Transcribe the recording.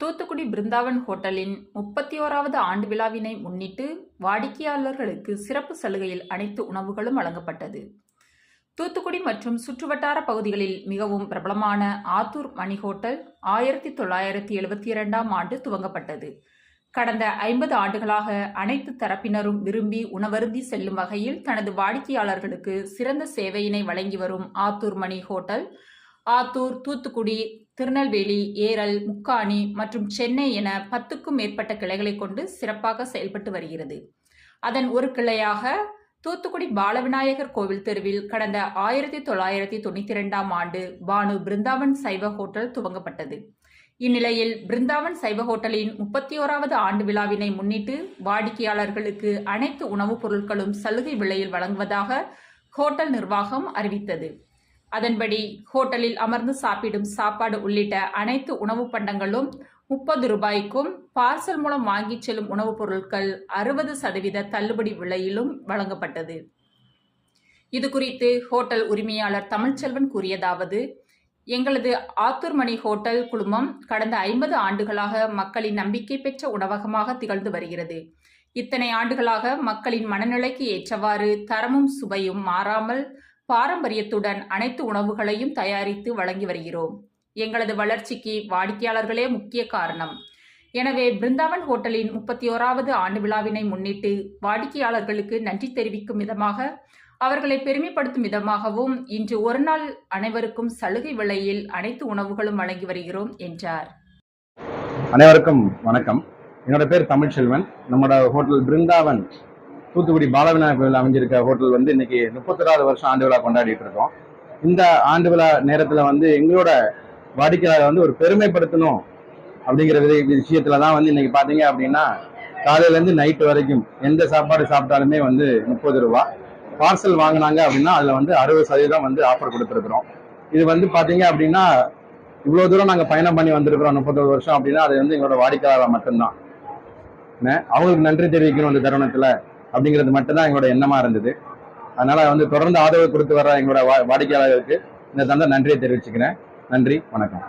தூத்துக்குடி பிருந்தாவன் ஹோட்டலின் முப்பத்தி ஓராவது ஆண்டு விழாவினை முன்னிட்டு வாடிக்கையாளர்களுக்கு சிறப்பு சலுகையில் அனைத்து உணவுகளும் வழங்கப்பட்டது. தூத்துக்குடி மற்றும் சுற்றுவட்டார பகுதிகளில் மிகவும் பிரபலமான ஆத்தூர் மணி ஹோட்டல் ஆயிரத்தி தொள்ளாயிரத்தி எழுபத்தி இரண்டாம் ஆண்டு துவங்கப்பட்டது. கடந்த ஐம்பது ஆண்டுகளாக அனைத்து தரப்பினரும் விரும்பி உணவருந்தி செல்லும் வகையில் தனது வாடிக்கையாளர்களுக்கு சிறந்த சேவையினை வழங்கி வரும் ஆத்தூர் மணி ஹோட்டல் ஆத்தூர் தூத்துக்குடி திருநெல்வேலி ஏரல் முக்காணி மற்றும் சென்னை என பத்துக்கும் மேற்பட்ட கிளைகளை கொண்டு சிறப்பாக செயல்பட்டு வருகிறது. அதன் ஒரு கிளையாக தூத்துக்குடி பாலவிநாயகர் கோவில் தெருவில் கடந்த ஆயிரத்தி தொள்ளாயிரத்தி தொண்ணூத்தி இரண்டாம் ஆண்டு பானு பிருந்தாவன் சைவ ஹோட்டல் துவங்கப்பட்டது. இந்நிலையில் பிருந்தாவன் சைவ ஹோட்டலின் முப்பத்தி ஓராவது ஆண்டு விழாவினை முன்னிட்டு வாடிக்கையாளர்களுக்கு அனைத்து உணவுப் பொருட்களும் சலுகை விலையில் வழங்குவதாக ஹோட்டல் நிர்வாகம் அறிவித்தது. அதன்படி ஹோட்டலில் அமர்ந்து சாப்பிடும் சாப்பாடு உள்ளிட்ட அனைத்து உணவுப் பண்டங்களும் முப்பது ரூபாய்க்கும் பார்சல் மூலம் வாங்கிச் செல்லும் உணவுப் பொருட்கள் அறுபது சதவீத தள்ளுபடி விலையிலும் வழங்கப்பட்டது. இது குறித்து ஹோட்டல் உரிமையாளர் தமிழ்ச்செல்வன் கூறியதாவது எங்களது ஆத்தூர்மணி ஹோட்டல் குழுமம் கடந்த ஐம்பது ஆண்டுகளாக மக்களின் நம்பிக்கை பெற்ற உணவகமாக திகழ்ந்து வருகிறது. இத்தனை ஆண்டுகளாக மக்களின் மனநிலைக்கு ஏற்றவாறு தரமும் சுவையும் மாறாமல் பாரம்பரியத்துடன் அனைத்து உணவுகளையும் தயாரித்து வழங்கி வருகிறோம். எங்களது வளர்ச்சிக்கு வாடிக்கையாளர்களே முக்கிய காரணம். எனவே பிருந்தாவன் ஹோட்டலின் முப்பத்தி ஓராவது ஆண்டு விழாவினை முன்னிட்டு வாடிக்கையாளர்களுக்கு நன்றி தெரிவிக்கும் விதமாக அவர்களை பெருமைப்படுத்தும் விதமாகவும் இன்று ஒரு நாள் அனைவருக்கும் சலுகை விலையில் அனைத்து உணவுகளும் வழங்கி வருகிறோம் என்றார். அனைவருக்கும் வணக்கம். என்னோட பேர் தமிழ்ச்செல்வன். நம்மளோட ஹோட்டல் பிருந்தாவன் தூத்துக்குடி பாலவிநாயகர் கோவில் அமைஞ்சிருக்க ஹோட்டல் வந்து இன்னைக்கு முப்பத்தொராவது வருஷம் ஆண்டு விழா கொண்டாடிட்டு இருக்கோம். இந்த ஆண்டு விழா நேரத்தில் வந்து எங்களோட வாடிக்கையாளர் வந்து ஒரு பெருமைப்படுத்தணும் அப்படிங்கிற வித விஷயத்துல தான் வந்து இன்னைக்கு பார்த்தீங்க அப்படின்னா காலையிலேருந்து நைட்டு நைட் வரைக்கும் எந்த சாப்பாடு சாப்பிட்டாலுமே வந்து முப்பது ரூபா. பார்சல் வாங்கினாங்க அப்படின்னா அதில் வந்து அறுபது சதவீதம் வந்து ஆஃபர் கொடுத்துருக்குறோம். இது வந்து பார்த்தீங்க அப்படின்னா இவ்வளோ தூரம் நாங்கள் பயணம் பண்ணி வந்திருக்கிறோம் முப்பத்தொரு வருஷம் அப்படின்னா அது வந்து எங்களோட வாடிக்கையாளர் மட்டும்தான். அவங்களுக்கு நன்றி தெரிவிக்கணும் இந்த தருணத்தில். அப்படிங்கிறது மட்டும்தான் எங்களோட எண்ணமா இருந்தது. அதனால வந்து தொடர்ந்து ஆதரவு கொடுத்து வர எங்களோட வா- வாடிக்கையாளர்களுக்கு இந்த தந்த நன்றியை தெரிவிச்சுக்கிறேன். நன்றி வணக்கம்.